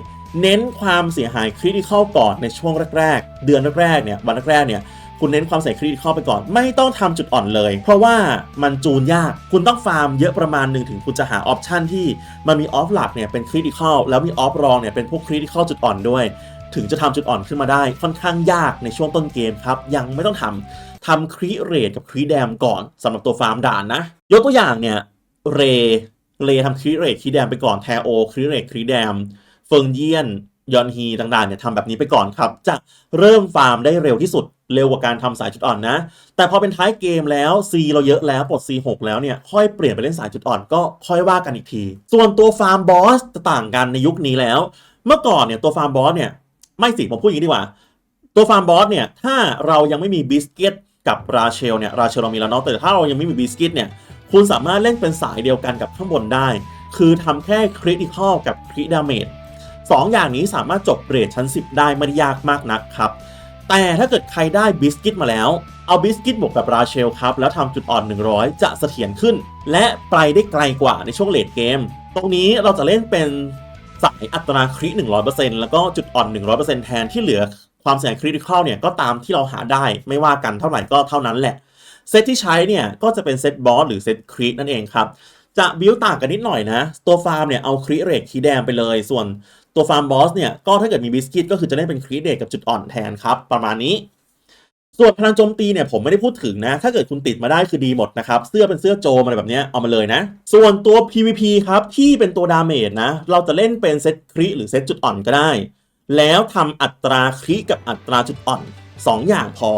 Speaker 1: เน้นความเสียหายคริติคอลก่อนในช่วงแรก ๆ เดือนแรกๆเนี่ยวันแรกๆเนี่ย คุณเน้นความเสียคริติคอลไปก่อน ไม่ต้องทำจุดอ่อนเลย เพราะว่ามันจูนยากคุณต้องฟาร์มเยอะประมาณหนึ่งถึงคุณจะหาออปชันที่มันมีออฟหลักเนี่ยเป็นคริติคอลแล้วมีออฟรองเนี่ยเป็นพวกคริติคอลจุดอ่อนด้วย ถึงจะทำจุดอ่อนขึ้นมาได้ค่อนข้างยากในช่วงต้นเกมครับยังไม่ต้องทำทำครีเรทกับครีแดมก่อนสำหรับตัวฟาร์มด่านนะ ยกตัวอย่างเนี่ยเรเรทำครีเรทครีแดมไปก่อนแทโอครีเรทครีแดม เฟิงเยียน ยอนฮีต่างๆเนี่ยทำแบบนี้ไปก่อนครับ จะเริ่มฟาร์มได้เร็วที่สุดเร็วกว่าการทำสายจุดอ่อนนะ แต่พอเป็นท้ายเกมแล้ว C เราเยอะแล้วปลด C 6 แล้วเนี่ย ค่อยเปลี่ยนไปเล่นสายจุดอ่อนก็ค่อยว่ากันอีกที ส่วนตัวฟาร์มบอสจะต่างกันในยุคนี้แล้ว เมื่อก่อนเนี่ยตัวฟาร์มบอสเนี่ยไม่สิผมพูดอย่างนี้ดีกว่า ตัวฟาร์มบอสเนี่ยถ้าเรายังไม่มีบิสกิตกับราเชลเนี่ยราเชลเรามีแล้วเนาะแต่ถ้าเรายังไม่มีบิสกิตเนี่ยคุณสามารถเล่นเป็นสายเดียวกันกับข้างบนได้ คือทำแค่คริติคอลกับคริดาเมจ สองอย่างนี้สามารถจบเรทชั้น 10 ได้ไม่ได้ยากมากนักครับ แต่ถ้าเกิดใครได้บิสกิตมาแล้ว เอาบิสกิตบวกกับราเชลครับ แล้วทำจุดอ่อน 100 จะเสถียรขึ้น และไปได้ไกลกว่าในช่วงเลดเกม ตรงนี้เราจะเล่นเป็นสายอัตราคริ100%แล้วก็จุดอ่อน 100%แทนที่เหลือความเสี่ยงคริติคอลเนี่ยก็ตามที่เราหาได้ไม่ว่ากันเท่าไหร่ก็เท่านั้นแหละเซตที่ใช้เนี่ยก็จะเป็นเซตบอสหรือเซตครินั่นเองครับ จะบิวต่างกันนิดหน่อยนะ ตัวฟาร์มเนี่ยเอาคริเรทคีแดมไปเลย ส่วน ตัวฟาร์มบอสเนี่ยก็ถ้าเกิดมีบิสกิตก็คือจะได้เป็นคริเรทกับจุดอ่อนแทนครับ ประมาณนี้ ส่วนพลังโจมตีเนี่ยผมไม่ได้พูดถึงนะ ถ้าเกิดคุณติดมาได้คือดีหมดนะครับ เสื้อเป็นเสื้อโจมอะไรแบบนี้เอามาเลยนะ ส่วนตัว PVP ครับที่เป็นตัวดาเมจนะ เราจะเล่นเป็นเซตคริหรือเซตจุดอ่อนก็ได้ แล้วทำอัตราคริกับอัตราจุดอ่อน2ออย่างพอ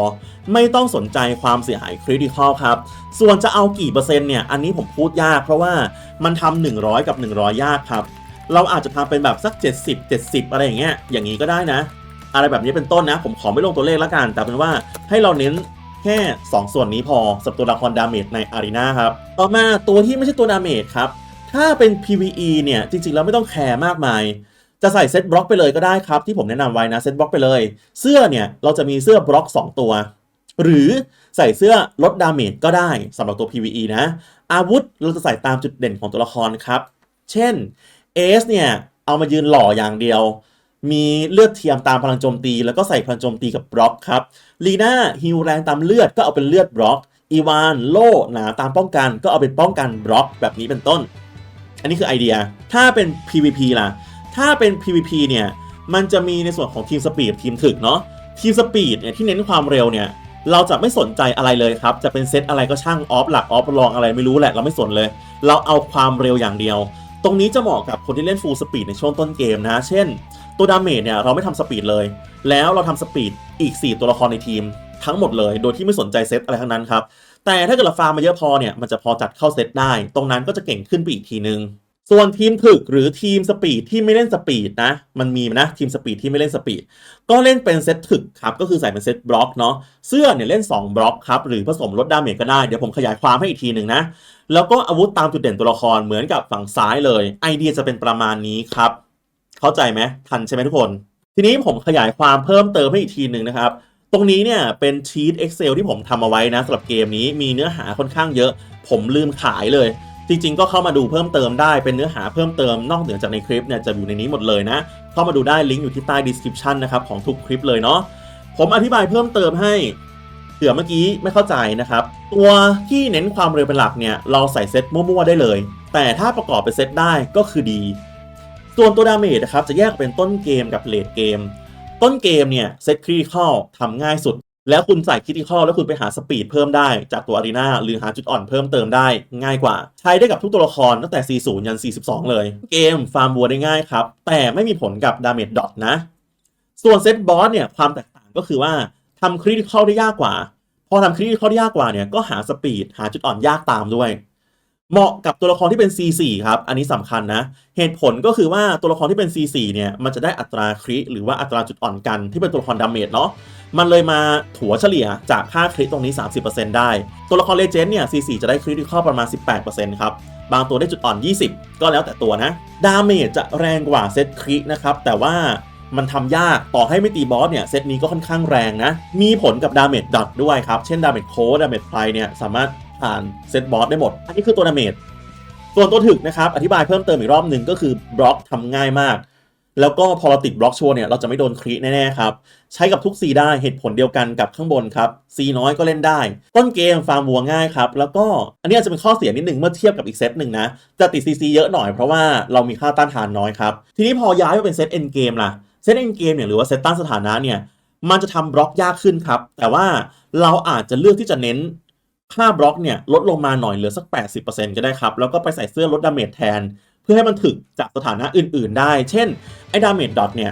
Speaker 1: ไม่ต้องสนใจความเสียหายคริติคอลครับ ส่วนจะเอากี่เปอร์เซ็นต์เนี่ย อันนี้ผมพูดยากเพราะว่ามันทำ100 กับ 100 ยากครับ เราอาจจะทำเป็นแบบสัก 70 70 อะไรอย่างเงี้ย อย่างนี้ก็ได้นะ อะไรแบบนี้เป็นต้นนะ ผมขอไม่ลงตัวเลขแล้วกัน แต่เป็นว่าให้เราเน้นแค่ 2 ส่วนนี้พอสำหรับตัวละครดาเมจในอารีนาครับ ต่อมาตัวที่ไม่ใช่ตัวดาเมจครับ ถ้าเป็น PVE เนี่ย จริงๆ แล้วไม่ต้องแคร์มากมาย จะใส่เซตบล็อกไปเลยก็ได้ครับ ที่ผมแนะนำไว้นะเซตบล็อกไปเลย เสื้อเนี่ยเราจะมีเสื้อบล็อก 2 ตัว หรือใส่เสื้อลดดาเมจก็ได้สำหรับตัว PVE นะ อาวุธเราจะใส่ตามจุดเด่นของตัวละครครับ เช่น เอสเนี่ย เอามายืนหล่ออย่างเดียว มีเลือดเทียมตามพลังโจมตี แล้วก็ใส่พลังโจมตีกับบล็อกครับลีน่าฮิวแรงตามเลือดก็เอาเป็นเลือดบล็อกอีวานโล่หนาตามป้องกัน ก็เอาเป็นป้องกันบล็อกแบบนี้เป็นต้น อันนี้คือไอเดียถ้าเป็น PVP ล่ะ ถ้าเป็น PVP เนี่ยมันจะมีในส่วนของทีมสปีดทีมถึกเนาะทีมสปีดเนี่ยที่เน้นความเร็วเนี่ยเราจะไม่สนใจอะไรเลยครับ จะเป็นเซตอะไรก็ช่างออฟหลักออฟรองอะไรไม่รู้แหละ เราไม่สนเลย เราเอาความเร็วอย่างเดียว ตรงนี้จะเหมาะกับคนที่เล่นฟูลสปีดในช่วงต้นเกมนะเช่น ตัวดาเมจเนี่ยเราไม่ทำสปีดเลย แล้วเราทำสปีดอีก 4 ตัวละครในทีม ทั้งหมดเลย โดยที่ไม่สนใจเซตอะไรทั้งนั้นครับแต่ถ้าเกิดเราฟาร์มมาเยอะพอเนี่ยมันจะพอจัดเข้าเซตได้ ตรงนั้นก็จะเก่งขึ้นไปอีกทีนึง ส่วนทีมถึกหรือทีมสปีดที่ไม่เล่นสปีดนะ มันมีนะทีมสปีดที่ไม่เล่นสปีดก็เล่นเป็นเซตถึกครับ ก็คือใส่เป็นเซตบล็อกเนาะเสื้อเนี่ยเล่น 2 บล็อกครับ หรือผสมลดดาเมจก็ได้ เดี๋ยวผมขยายความให้อีกทีหนึ่งนะ แล้วก็อาวุธตามจุดเด่นตัวละครเหมือนกับฝั่งซ้ายเลยไอเดียจะเป็นประมาณนี้ครับ เข้าใจไหมทันใช่ไหมทุกคน ทีนี้ผมขยายความเพิ่มเติมให้อีกทีหนึ่งนะครับตรงนี้เนี่ยเป็นชีต Excel ที่ผมทำเอาไว้นะสำหรับเกมนี้มีเนื้อหาค่อนข้างเยอะ ผมลืมขายเลย จริงๆ ก็เข้ามาดูเพิ่มเติมได้เป็นเนื้อหาเพิ่มเติมนอกเหนือจากในคลิปเนี่ยจะอยู่ในนี้หมดเลยนะ เข้ามาดูได้ลิงก์อยู่ที่ใต้ description นะครับของทุกคลิปเลยเนาะผมอธิบายเพิ่มเติมให้เผื่อเมื่อกี้ไม่เข้าใจนะครับ ตัวที่เน้นความเร็วเป็นหลักเนี่ยเราใส่เซตมั่วๆได้เลย แต่ถ้าประกอบเป็นเซตได้ก็คือดี ส่วนตัวดาเมจนะครับจะแยกเป็นต้นเกมกับเลดเกม ต้นเกมเนี่ยเซตคริติคอลทำง่ายสุด แล้วคุณใส่คิติคอลแล้วคุณไปหาสปีดเพิ่มได้จากตัวอารีนาหรือหาจุดอ่อนเพิ่มเติมได้ง่ายกว่า ใช้ได้กับทุกตัวละครตั้งแต่ 40 ยัน 42 เลย เกมฟาร์มวัวได้ง่ายครับ แต่ไม่มีผลกับดาเมจดอทนะ ส่วนเซตบอสเนี่ยความแตกต่างก็คือว่าทำคริติคอลได้ยากกว่า พอทำคริติคอลได้ยากกว่าเนี่ยก็หาสปีดหาจุดอ่อนยากตามด้วย เหมาะกับตัวละครที่เป็น C4 ครับ อันนี้สำคัญนะ เหตุผลก็คือว่าตัวละครที่เป็น C4 เนี่ย มันจะได้อัตราคริหรือว่าอัตราจุดอ่อนกันที่เป็นตัวละครดาเมจเนาะ มันเลยมาถัวเฉลี่ยจากค่าคริตรงนี้ 30%ได้ ตัวละครเลเจนด์เนี่ย C4 จะได้คริติคอประมาณ 18%ครับ บางตัวได้จุดอ่อน 20 ก็แล้วแต่ตัวนะ ดาเมจจะแรงกว่าเซตครินะครับ แต่ว่ามันทำยากต่อให้ไม่ตีบอสเนี่ย เซตนี้ก็ค่อนข้างแรงนะ มีผลกับดาเมจดอทด้วยครับ เช่นดาเมจโคดดาเมจไพรเนี่ยสามารถ ผ่านเซตบอสได้หมด อันนี้คือตัวดาเมจส่วนตัวถึกนะครับ อธิบายเพิ่มเติมอีกรอบหนึ่งก็คือบล็อกทำง่ายมาก แล้วก็พอเราติดบล็อกชัวร์เนี่ยเราจะไม่โดนคริแน่ๆครับ ใช้กับทุกซีได้เหตุผลเดียวกันกับข้างบนครับซีน้อยก็เล่นได้ ต้นเกมฟาร์มวัวง่ายครับ แล้วก็อันนี้อาจจะเป็นข้อเสียนิดหนึ่งเมื่อเทียบกับอีกเซตหนึ่งนะ จะติดซีซีเยอะหน่อยเพราะว่าเรามีค่าต้านทานน้อยครับ ทีนี้พอย้ายมาเป็นเซตเอ็นเกมล่ะเซตเอ็นเกมเนี่ยหรือว่าเซตต้านสถานะเนี่ยมันจะทำบล็อกยากขึ้นครับ แต่ว่าเราอาจจะเลือกที่จะเน้น ค่าบล็อกเนี่ยลดลงมาหน่อยเหลือสัก 80%ก็ได้ครับ แล้วก็ไปใส่เสื้อลดดาเมจแทน เพื่อให้มันถึกจากสถานะอื่นๆ ได้ เช่นไอ้ดาเมจดอทเนี่ย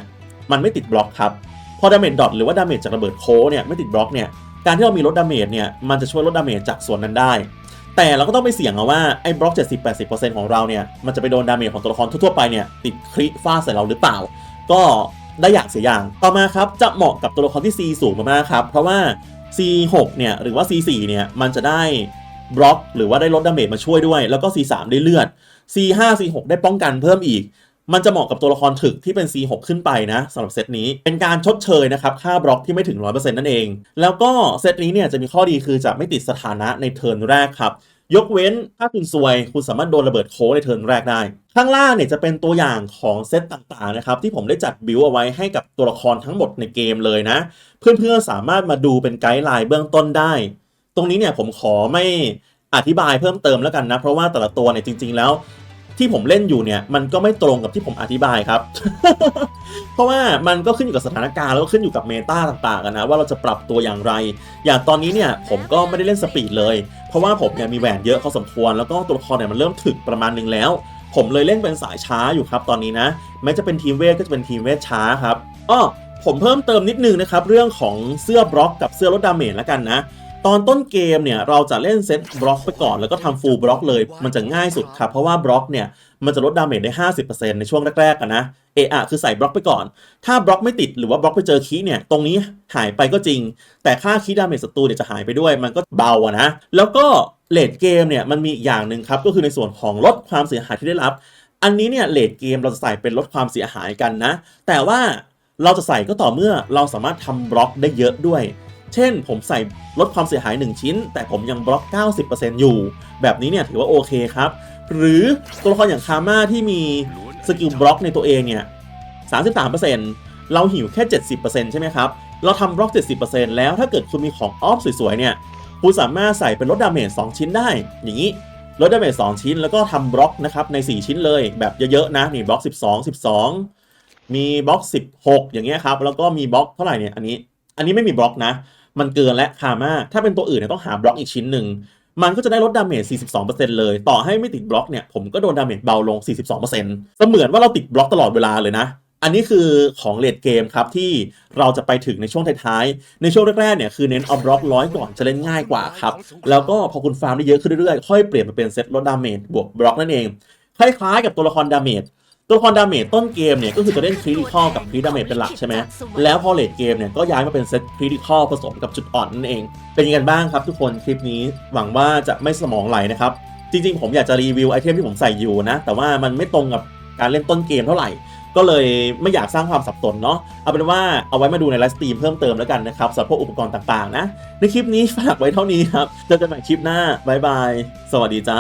Speaker 1: มันไม่ติดบล็อกครับ พอดาเมจดอทหรือว่าดาเมจจากระเบิดโค้เนี่ยไม่ติดบล็อกเนี่ยการที่เรามีลดดาเมจเนี่ยมันจะช่วยลดดาเมจจากส่วนนั้นได้ แต่เราก็ต้องไปเสี่ยงเอาว่าไอ้บล็อก 70-80%ของเราเนี่ยมันจะไปโดนดาเมจของตัวละครทั่วๆไปเนี่ยติดคริฟาใส่เราหรือเปล่า ก็ได้อย่างเสียอย่าง ต่อมาครับจะเหมาะกับตัวละครที่ C สูงมากๆครับ เพราะว่า C6 เนี่ยหรือว่า C4 เนี่ยมันจะได้บล็อกหรือว่าได้ลดดาเมจมาช่วยด้วย แล้วก็ C3 ได้เลือด C5 C6 ได้ป้องกันเพิ่มอีก มันจะเหมาะกับตัวละครถึกที่เป็น C6 ขึ้นไปนะสำหรับเซตนี้เป็นการชดเชยนะครับค่าบล็อกที่ไม่ถึง 100%นั่นเอง แล้วก็เซตนี้เนี่ยจะมีข้อดีคือจะไม่ติดสถานะในเทิร์นแรกครับ ยกเว้นถ้าคุณซวย คุณสามารถโดนระเบิดโค้งในเทิร์นแรกได้ ข้างล่างเนี่ยจะเป็นตัวอย่างของเซตต่างๆนะครับที่ผมได้จัดบิวเอาไว้ให้กับตัวละครทั้งหมดในเกมเลยนะ เพื่อนๆสามารถมาดูเป็นไกด์ไลน์เบื้องต้นได้ ตรงนี้เนี่ยผมขอไม่อธิบายเพิ่มเติมแล้วกันนะ เพราะว่าแต่ละตัวเนี่ยจริง ๆ แล้ว ที่ผมเล่นอยู่เนี่ยมันก็ไม่ตรงกับที่ผมอธิบายครับ เพราะว่ามันก็ขึ้นอยู่กับสถานการณ์แล้วก็ขึ้นอยู่กับเมตาต่างๆนะว่าเราจะปรับตัวอย่างไร อย่างตอนนี้เนี่ยผมก็ไม่ได้เล่นสปีดเลย เพราะว่าผมเนี่ยมีแหวนเยอะพอสมควร แล้วก็ตัวละครเนี่ยมันเริ่มถึกประมาณหนึงแล้ว ผมเลยเล่นเป็นสายช้าอยู่ครับตอนนี้นะแม้จะเป็นทีมเวทก็จะเป็นทีมเวทช้าครับอ้อผมเพิ่มเติมนิดนึงนะครับเรื่องของเสื้อบล็อกกับเสื้อลดดาเมจแล้วกันนะ ตอนต้นเกมเนี่ยเราจะเล่นเซตบล็อกไปก่อน แล้วก็ทำฟูลบล็อกเลย มันจะง่ายสุดครับ เพราะว่าบล็อกเนี่ยมันจะลดดาเมจได้ 50%ในช่วงแรกๆกันนะเอะอะคือใส่บล็อกไปก่อน ถ้าบล็อกไม่ติดหรือว่าบล็อกไปเจอคีเนี่ย ตรงนี้หายไปก็จริง แต่ค่าคีดาเมจศัตรูเนี่ยจะหายไปด้วย มันก็เบาอะนะ แล้วก็เลดเกมเนี่ยมันมีอีกอย่างหนึ่งครับ ก็คือในส่วนของลดความเสียหายที่ได้รับ อันนี้เนี่ยเลดเกมเราจะใส่เป็นลดความเสียหายกันนะ แต่ว่าเราจะใส่ก็ต่อเมื่อเราสามารถทำบล็อกได้เยอะด้วย เช่น ผมใส่ลดความเสียหาย 1 ชิ้น แต่ผมยังบล็อก 90%อยู่ แบบนี้เนี่ยถือว่าโอเคครับ หรือตัวละครอย่างคาม่าที่มีสกิลบล็อกในตัวเองเนี่ย 33%เราหิวแค่ 70%ใช่ไหมครับ เราทำบล็อก 70%แล้วถ้าเกิดคุณมีของออฟสวยๆเนี่ยคุณสามารถใส่เป็นลดดาเมจ2ชิ้นได้ อย่างนี้ลดดาเมจ2ชิ้นแล้วก็ทำบล็อกนะครับใน 4 ชิ้นเลยแบบเยอะๆนะนี่บล็อก 12 12 มีบล็อก 16 อย่างเงี้ยครับแล้วก็มีบล็อกเท่าไหร่เนี่ยอันนี้ อันนี้ไม่มีบล็อกนะ มันเกินและคามาถ้าเป็นตัวอื่นเนี่ยต้องหาบล็อกอีกชิ้นหนึ่งมันก็จะได้ลดดาเมจ 42%เลย ต่อให้ไม่ติดบล็อกเนี่ย ผมก็โดนดาเมจเบาลง 42%เสมือนว่าเราติดบล็อกตลอดเวลาเลยนะ อันนี้คือของเลดเกมครับ ที่เราจะไปถึงในช่วงท้ายๆ ในช่วงแรกๆ เนี่ยคือเน้นเอาบล็อกร้อยก่อนจะเล่นง่ายกว่าครับ แล้วก็พอคุณฟาร์มได้เยอะขึ้นเรื่อยๆ ค่อยเปลี่ยนมาเป็นเซตลดดาเมจบวกบล็อกนั่นเอง คล้ายๆ กับตัวละครดาเมจ ตัวละครดาเมจต้นเกมเนี่ยก็คือจะเล่นคริติคอลกับคริดาเมจเป็นหลักใช่ไหมแล้วพอเลดเกมเนี่ยก็ย้ายมาเป็นเซตคริติคอลผสมกับจุดอ่อนนั่นเอง เป็นยังไงบ้างครับทุกคนคลิปนี้หวังว่าจะไม่สมองไหลนะครับ จริงๆ ผมอยากจะรีวิวไอเทมที่ผมใส่อยู่นะ แต่ว่ามันไม่ตรงกับการเล่นต้นเกมเท่าไหร่ ก็เลยไม่อยากสร้างความสับสนเนาะเอาเป็นว่าเอาไว้มาดูในไลฟ์สตรีมเพิ่มเติมแล้วกันนะครับสำหรับพวกอุปกรณ์ต่างๆนะในคลิปนี้ฝากไว้เท่านี้ครับเจอกันใหม่คลิปหน้าบ๊ายบายสวัสดีจ้า